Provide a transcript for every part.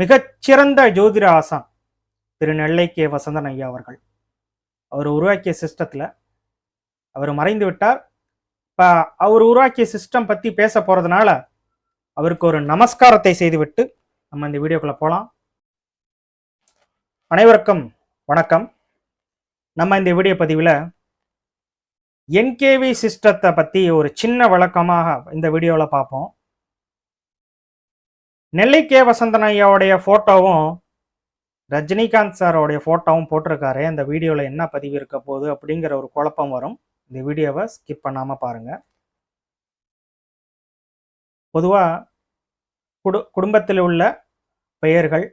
மிகச்சிறந்த ஜோதிட ஆசான் திரு நெல்லை கே. வசந்தன் ஐயா அவர்கள். அவர் உருவாக்கிய சிஸ்டத்தில் அவர் மறைந்து விட்டார். இப்போ அவர் உருவாக்கிய சிஸ்டம் பற்றி பேச போகிறதுனால அவருக்கு ஒரு நமஸ்காரத்தை செய்துவிட்டு நம்ம இந்த வீடியோக்குள்ளே போகலாம் அனைவருக்கும் வணக்கம். நம்ம இந்த வீடியோ பதிவில் என்கேவி சிஸ்டத்தை பற்றி ஒரு சின்ன விளக்கமாக இந்த வீடியோவில் பார்ப்போம். நெல்லை கே. வசந்தன் ஐயாவுடைய ஃபோட்டோவும் ரஜினிகாந்த் சாரோடைய ஃபோட்டோவும் போட்டிருக்காரு. அந்த வீடியோவில் என்ன பதிவு இருக்க போகுது அப்படிங்கிற ஒரு குழப்பம் வரும். இந்த வீடியோவை ஸ்கிப் பண்ணாமல் பாருங்கள் பொதுவாக குடு குடும்பத்தில் உள்ள பெயர்கள்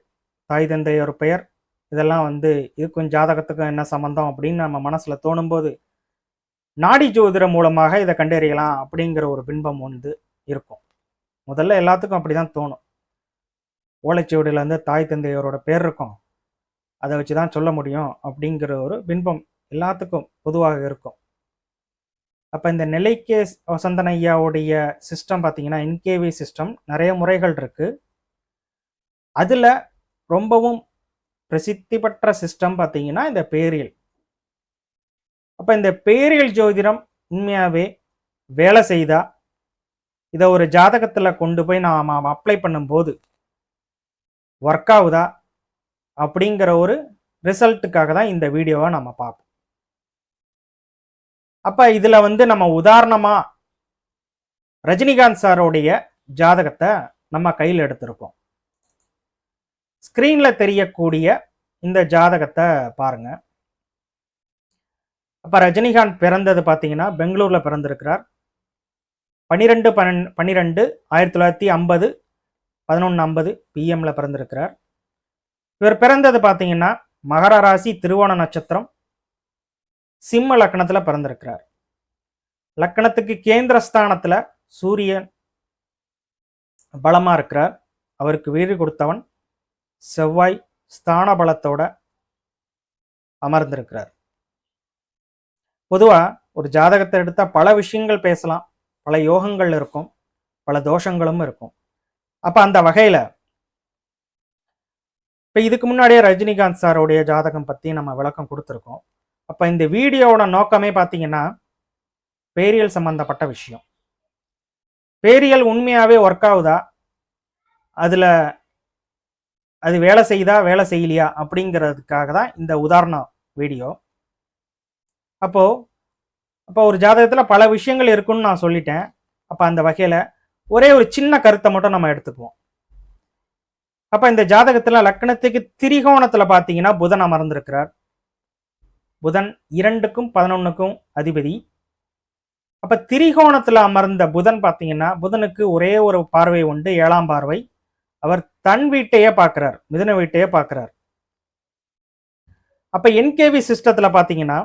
தாய் தந்தையோர் பெயர் இதெல்லாம் வந்து இதுக்கும் ஜாதகத்துக்கும் என்ன சம்மந்தம் அப்படின்னு நம்ம மனசில் தோணும்போது நாடி ஜோதிடம் மூலமாக இதை கண்டறியலாம் அப்படிங்கிற ஒரு பின்பம் வந்து இருக்கும். முதல்ல எல்லாத்துக்கும் அப்படி தான் தோணும். ஓலைச்சுவடியில் வந்து தாய் தந்தையரோட பேர் இருக்கும். அதை வச்சு தான் சொல்ல முடியும் அப்படிங்கிற ஒரு பின்பம் எல்லாத்துக்கும் பொதுவாக இருக்கும். அப்போ இந்த நிலைக்கே வசந்தன் ஐயாவுடைய சிஸ்டம் பார்த்தீங்கன்னா என்கேவி சிஸ்டம் நிறைய முறைகள் இருக்குது அதில் ரொம்பவும் பிரசித்தி பெற்ற சிஸ்டம் பார்த்தீங்கன்னா இந்த பேரியல். அப்போ இந்த பேரியல் ஜோதிடம் உண்மையாகவே வேலை செய்தா இதை ஒரு ஜாதகத்தில் கொண்டு போய் நாம் அப்ளை பண்ணும்போது ஒர்க் ஆகுதா அப்படிங்கிற ஒரு ரிசல்ட்டுக்காக தான் இந்த வீடியோவை நம்ம பார்ப்போம். அப்போ இதில் வந்து நம்ம உதாரணமாக ரஜினிகாந்த் சாரோடைய ஜாதகத்தை நம்ம கையில் எடுத்திருக்கோம். ஸ்க்ரீனில் தெரியக்கூடிய இந்த ஜாதகத்தை பாருங்க. அப்போ ரஜினிகாந்த் பிறந்தது பார்த்தீங்கன்னா பெங்களூரில் பிறந்திருக்கிறார். பன்னிரெண்டு பன்னெண்டு பன்னிரெண்டு ஆயிரத்தி தொள்ளாயிரத்தி ஐம்பது பதினொன்று ஐம்பது பிஎம்ல பிறந்திருக்கிறார். இவர் பிறந்தது பார்த்தீங்கன்னா மகர ராசி திருவோண நட்சத்திரம் சிம்ம லக்கணத்தில் பிறந்திருக்கிறார். லக்கணத்துக்கு கேந்திரஸ்தானத்தில் சூரியன் பலமாக இருக்கிறார். அவருக்கு வீடு கொடுத்தவன் செவ்வாய் ஸ்தான பலத்தோட அமர்ந்திருக்கிறார். பொதுவாக ஒரு ஜாதகத்தை எடுத்தால் பல விஷயங்கள் பேசலாம். பல யோகங்கள் இருக்கும். பல தோஷங்களும் இருக்கும். அப்போ அந்த வகையில் இப்போ இதுக்கு முன்னாடியே ரஜினிகாந்த் சாரோடைய ஜாதகம் பற்றி நம்ம விளக்கம் கொடுத்துருக்கோம். அப்போ இந்த வீடியோவோட நோக்கமே பார்த்தீங்கன்னா பேரியல் சம்மந்தப்பட்ட விஷயம். பேரியல் உண்மையாகவே ஒர்க் ஆகுதா? அதில் அது வேலை செய்யுதா வேலை செய்யலையா? அப்படிங்கிறதுக்காக தான் இந்த உதாரண வீடியோ. அப்போது அப்போ ஒரு ஜாதகத்தில் பல விஷயங்கள் இருக்குன்னு நான் சொல்லிட்டேன். அப்போ அந்த வகையில் ஒரே ஒரு சின்ன கருத்தை மட்டும் நம்ம எடுத்துக்குவோம். அப்ப இந்த ஜாதகத்துல லக்கணத்துக்கு திரிகோணத்துல பாத்தீங்கன்னா புதன் அமர்ந்திருக்கிறார். புதன் இரண்டுக்கும் பதினொன்னுக்கும் அதிபதி. அப்ப திரிகோணத்துல அமர்ந்த புதன் பாத்தீங்கன்னா புதனுக்கு ஒரே ஒரு பார்வை உண்டு ஏழாம் பார்வை. அவர் தன் வீட்டையே பார்க்கிறார் மிதுன வீட்டையே பார்க்கிறார் அப்ப என்கேவி சிஸ்டத்துல பாத்தீங்கன்னா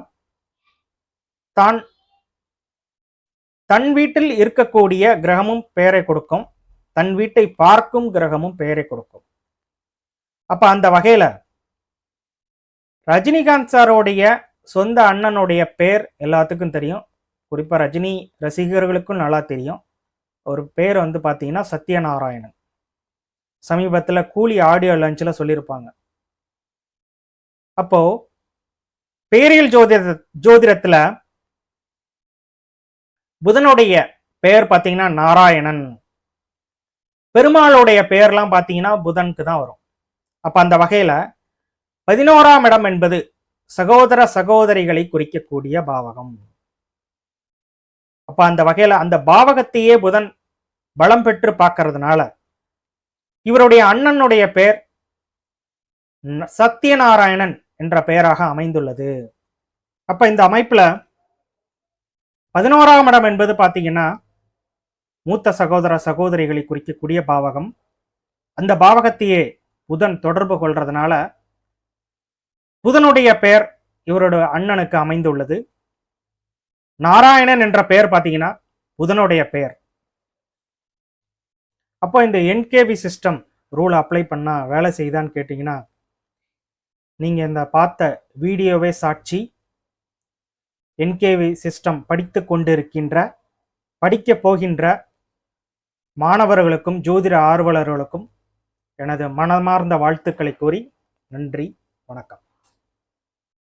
தான் தன் வீட்டில் இருக்கக்கூடிய கிரகமும் பெயரை கொடுக்கும். தன் வீட்டை பார்க்கும் கிரகமும் பெயரை கொடுக்கும். அப்ப அந்த வகையில ரஜினிகாந்த் சாரோடைய சொந்த அண்ணனுடைய பேர் எல்லாத்துக்கும் தெரியும். குறிப்பா ரஜினி ரசிகர்களுக்கும் நல்லா தெரியும். ஒரு பேர் வந்து பார்த்தீங்கன்னா சத்யநாராயணன். சமீபத்தில் கூலி ஆடியோ லஞ்சில் சொல்லியிருப்பாங்க. அப்போ பேரியல் ஜோதிட ஜோதிடத்தில் புதனுடைய பெயர் பார்த்தீங்கன்னா நாராயணன். பெருமாளுடைய பெயர்லாம் பார்த்தீங்கன்னா புதனுக்கு தான் வரும். அப்ப அந்த வகையில பதினோராம் இடம் என்பது சகோதர சகோதரிகளை குறிக்கக்கூடிய பாவகம். அப்ப அந்த வகையில அந்த பாவகத்தையே புதன் பலம் பெற்று பார்க்கறதுனால இவருடைய அண்ணனுடைய பெயர் ந- சத்யநாராயணன் என்ற பெயராக அமைந்துள்ளது. அப்ப இந்த அமைப்புல பதினோராம் இடம் என்பது பார்த்தீங்கன்னா மூத்த சகோதர சகோதரிகளை குறிக்கக்கூடிய பாவகம். அந்த பாவகத்தையே புதன் தொடர்பு கொள்றதுனால புதனுடைய பெயர் இவரோட அண்ணனுக்கு அமைந்துள்ளது. நாராயணன் என்ற பெயர் பார்த்தீங்கன்னா புதனுடைய பெயர். அப்போ இந்த என்கேபி சிஸ்டம் ரூல் அப்ளை பண்ணால் வேலை செய்தான்னு கேட்டிங்கன்னா நீங்கள் இந்த பார்த்த வீடியோவே சாட்சி என்கேவி சிஸ்டம் படித்து கொண்டிருக்கின்ற படிக்க போகின்ற மாணவர்களுக்கும் ஜோதிட ஆர்வலர்களுக்கும் எனது மனமார்ந்த வாழ்த்துக்களை கூறி நன்றி வணக்கம்.